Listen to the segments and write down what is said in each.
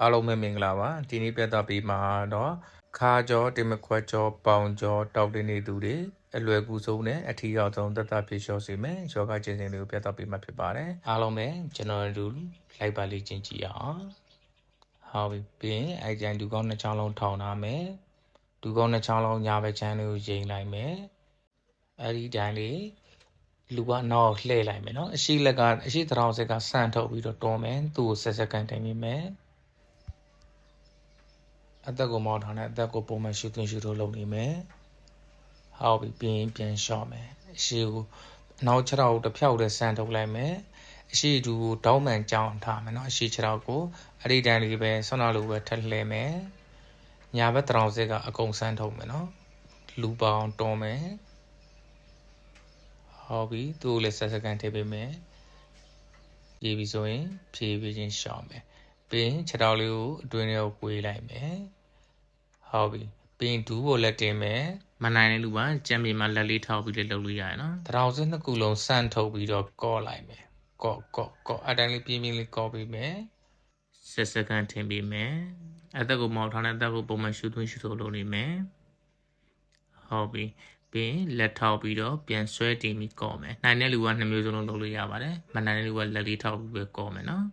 အားလုံးပဲမင်္ဂလာပါဒီနေ့ပြသပေးမှာတော့ခါကြောတင်မခွက်ကြောပေါင်ကြောတောက်တင်နေသူတွေအလွယ်ကူဆုံးနဲ့အထီရောက်ဆုံးသက်သာဖြစ်လျှော့စေမယ်ယောဂကျင့်စဉ်တွေကိုပြသပေးမှာဖြစ်ပါတယ်အားလုံးပဲကျွန်တော်တို့လိုက်ပါလေးချင်းကြည့်အောင်ဟုတ်ပြီပြီးရင်အဲ့ကြိုင်ဒူကောင်းနှစ်ချောင်းလုံးထောင်ထားမယ်ဒူကောင်းနှစ်ချောင်းလုံးညာဘက်ချမ်းလေးကိုရိမ်လိုက်မယ်အဲ့ဒီတိုင်းလေးလူကနောက်လှည့်လိုက်မယ်နော်အရှိလက်ကအရှိသရောင်စက်ကဆန့်ထုတ်ပြီးတော့တွန်းမယ်သူ့ကိုဆက်ဆက်ကန်တိုင်မိမယ် အသက်ကိုမောင်းထားတဲ့အသက်ကိုပုံမှန်ရှူသွင်းရှူထုတ်လုပ်နေမယ်။ဟောက်ပြီးပြင်းပြန်လျှော့မယ်။အရှိကိုအနောက်ခြေထောက်ကိုတစ်ဖြောက်တည်းဆန်ထုတ်လိုက်မယ်။အရှိတူကိုတောင်းမှန်ကြောင်းထားမယ်နော်။အရှိခြေထောက်ကိုအဲ့ဒီတန်းလေးပဲဆွမ်းနာလိုပဲထက်လှဲမယ်။ညာဘက်တရောင်စစ်ကအကုန်ဆန်းထုတ်မယ်နော်။လူပေါင်းတွန်းမယ်။ဟောက်ပြီးသူ့ကိုလည်းဆက်စကန်ထည့်ပေးမယ်။ပြေးပြီဆိုရင်ဖြည်းဖြည်းချင်းရှော့မယ်။ပြီးရင်ခြေထောက်လေးကိုအတွင်းထဲကိုကွေးလိုက်မယ်။ ဟုတ်ပြီပြီးရင်ဒူးကိုလက်တင်မယ်မနိုင်တဲ့လူပါကြံမြေမှာလက်လေးထောက်ပြီးလည်းလုပ်လို့ရတယ်နော်တရောင်စင်းနှစ်ခုလုံးဆန့်ထုတ်ပြီးတော့ကော့လိုက်မယ်ကော့ကော့ကော့အတိုင်းလေးပြင်းပြင်းလေးကော့ပြီးမယ်ဆက်စကန်ထင်ပြီးမယ်အသက်ကိုမောင်းထားတဲ့အသက်ကိုပုံမှန်ရှူသွင်းရှူထုတ်လုပ်နေမယ်ဟုတ်ပြီပြီးရင်လက်ထောက်ပြီးတော့ပြန်ဆွဲတင်ပြီးကော့မယ်နိုင်တဲ့လူကနှစ်မျိုးစလုံးလုပ်လို့ရပါတယ်မနိုင်တဲ့လူကလက်လေးထောက်ပြီးပဲကော့မယ်နော်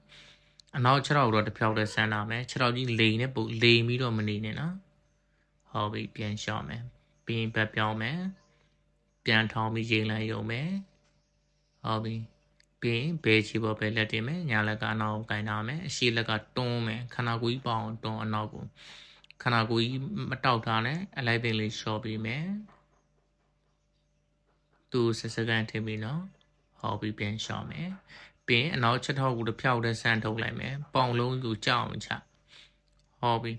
အနောက်ခြေထောက်တော့တစ်ဖြောက်တည်းဆန်းလာမယ်ခြေထောက်ကြီးလိန်နဲ့ပုတ်လိန်ပြီးတော့မနေနဲ့နော် ဟုတ်ပြီပြန်ရှော့မယ်ပြီးရင်ဘက်ပြောင်းမယ်ပြန်ထောင်းပြီးရိမ့်လိုက်ရုံပဲဟုတ်ပြီပြီးရင်ဘဲချီပေါ်ပဲလက်တင်မယ်ညာလက်ကအနောက်ကိုကင်ထားမယ်အရှိလက်ကတွန်းမယ်ခန္ဓာကိုယ်ကြီးပေါအောင်တွန်းအနောက်ကိုခန္ဓာကိုယ်ကြီးမတောက်ထားနဲ့အလိုက်ပင်လေးရှော့ပြီးမယ်သူဆက်စကန်ထည့်ပြီးနော်ဟုတ်ပြီပြန်ရှော့မယ်ပြီးရင်အနောက်ချက်ထောက်ကိုတစ်ဖြောက်တည်းဆန်ထုတ်လိုက်မယ်ပေါင်လုံးကိုကြောက်အောင်ချဟုတ်ပြီ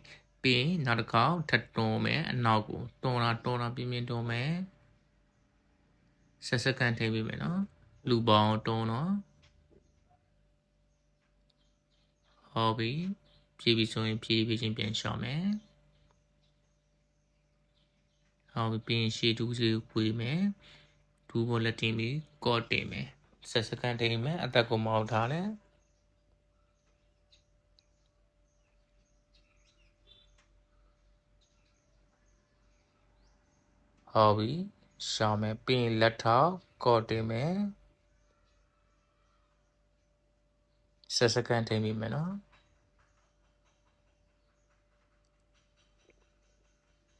ပြီးရင်နောက်တစ်ခေါက်ထပ်တွန်းမယ်အနောက်ကိုတွန်းတာတွန်းတာပြင်းပြင်းတွန်းမယ်ဆက်စကန်ထိပေးမယ်နော်လူပေါင်းတွန်းတော့ဟုတ်ပြီဖြည်းပြီးဆိုရင်ဖြည်းဖြည်းချင်းပြန်ရှော့မယ်ဟုတ်ပြီပြီးရင်ရှေ့တူးစီကိုခွေးမယ်ဒူးပေါ်လက်တင်ပြီးကော့တင်မယ်ဆက်စကန်ထိမယ်အသက်ကိုမောင်းထားတယ် ဟုတ်ပြီရှောင်းမယ်ပြီးရင်လက်ထောက်ကော့တင်မယ်ဆက်စကန်တင်ပြီးမယ်နော်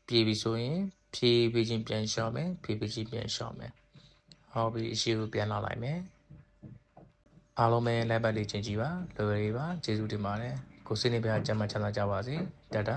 ပြေးပြီဆိုရင်ဖြည်းဖြည်းချင်းပြန်ရှောင်းမယ်ဖြည်းဖြည်းချင်းပြန်ရှောင်းမယ်ဟုတ်ပြီအရှိကိုပြန်လာလိုက်မယ်အားလုံးပဲလက်ပတ်လေးချင်းကြည့်ပါလွယ်လွယ်လေးပါကျေးဇူးတင်ပါတယ်ကိုစိတ်နေပြချမ်းသာချမ်းသာကြပါစေတတာ